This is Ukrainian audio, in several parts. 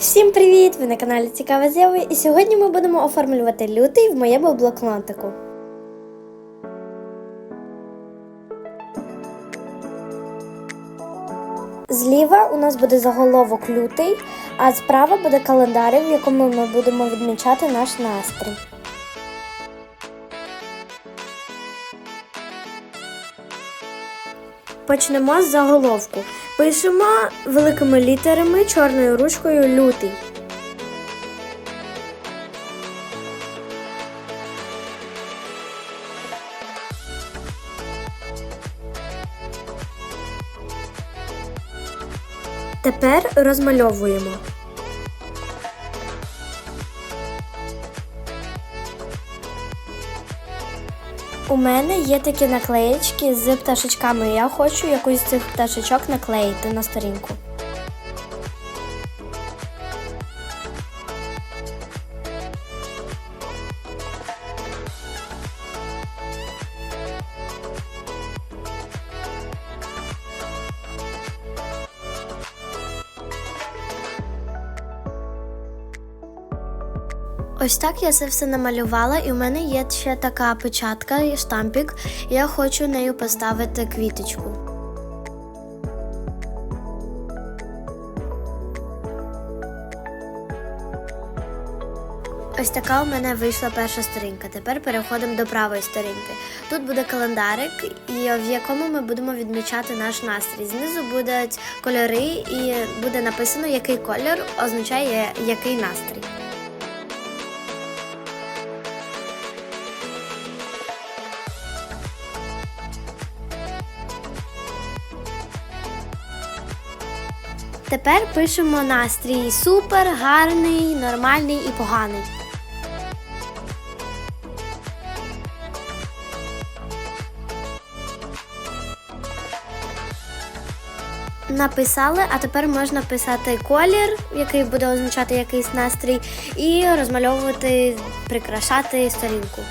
Всім привіт! Ви на каналі Цікава Зява і сьогодні ми будемо оформлювати лютий в моєму блокнотику. Зліва у нас буде заголовок лютий, а справа буде календар, в якому ми будемо відмічати наш настрій. Почнемо з заголовку. Пишемо великими літерами чорною ручкою лютий. Тепер розмальовуємо. У мене є такі наклеєчки з пташечками. Я хочу якусь з цих пташечок наклеїти на сторінку. Ось так я це все намалювала, і у мене є ще така печатка і штампік. Я хочу нею поставити квіточку. Ось така у мене вийшла перша сторінка. Тепер переходимо до правої сторінки. Тут буде календарик, і в якому ми будемо відмічати наш настрій. Знизу будуть кольори, і буде написано, який кольор означає який настрій. Тепер пишемо настрій супер, гарний, нормальний і поганий. Написали, а тепер можна писати колір, який буде означати якийсь настрій, і розмальовувати, прикрашати сторінку.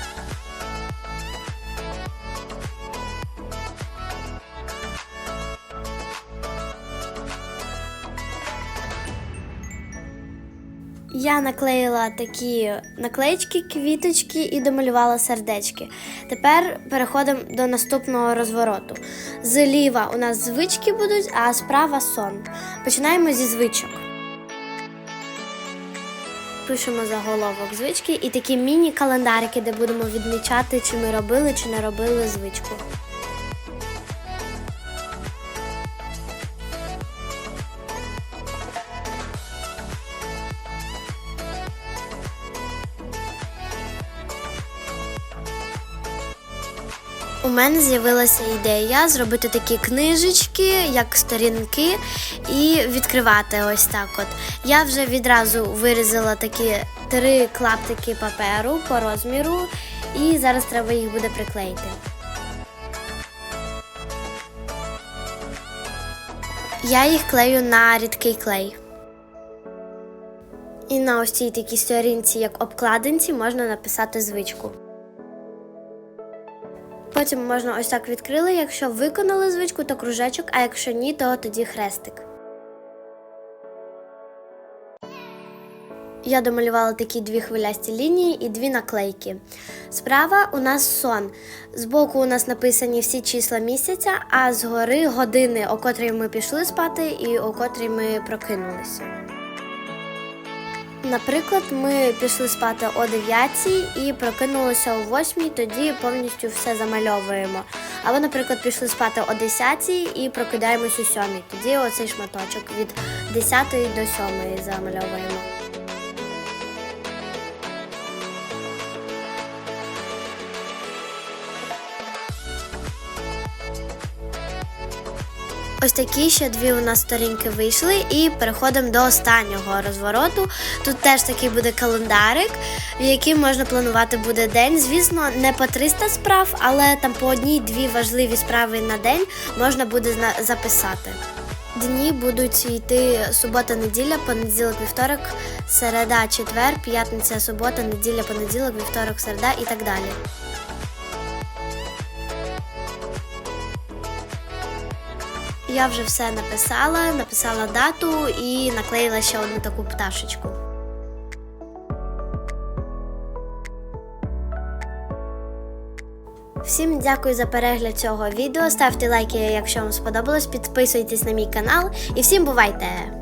Я наклеїла такі наклеїчки, квіточки і домалювала сердечки. Тепер переходимо до наступного розвороту. Зліва у нас звички будуть, а справа сон. Починаємо зі звичок. Пишемо заголовок звички і такі міні-календарики, де будемо відмічати, чи ми робили, чи не робили звичку. У мене з'явилася ідея зробити такі книжечки, як сторінки, і відкривати ось так. От я вже відразу вирізала такі три клаптики паперу по розміру, і зараз треба їх буде приклеїти. Я їх клею на рідкий клей. І на ось цій такій сторінці, як обкладинці, можна написати звичку. Потім можна ось так відкрили. Якщо виконали звичку, то кружечок, а якщо ні, то тоді хрестик. Я домалювала такі дві хвилясті лінії і дві наклейки. Справа у нас сон. Збоку у нас написані всі числа місяця, а згори години, о котрій ми пішли спати і о котрій ми прокинулися. Наприклад, ми пішли спати о 9 і прокинулися о 8, тоді повністю все замальовуємо. Або, наприклад, пішли спати о 10 і прокидаємось о 7, тоді оцей шматочок від 10 до 7 замальовуємо. Ось такі ще дві у нас сторінки вийшли, і переходимо до останнього розвороту. Тут теж такий буде календарик, в який можна планувати буде день. Звісно, не по 300 справ, але там по одній-дві важливі справи на день можна буде записати. Дні будуть йти субота, неділя, понеділок, вівторок, середа, четвер, п'ятниця, субота, неділя, понеділок, вівторок, середа і так далі. Я вже все написала, написала дату і наклеїла ще одну таку пташечку. Всім дякую за перегляд цього відео. Ставте лайки, якщо вам сподобалось, підписуйтесь на мій канал і всім бувайте!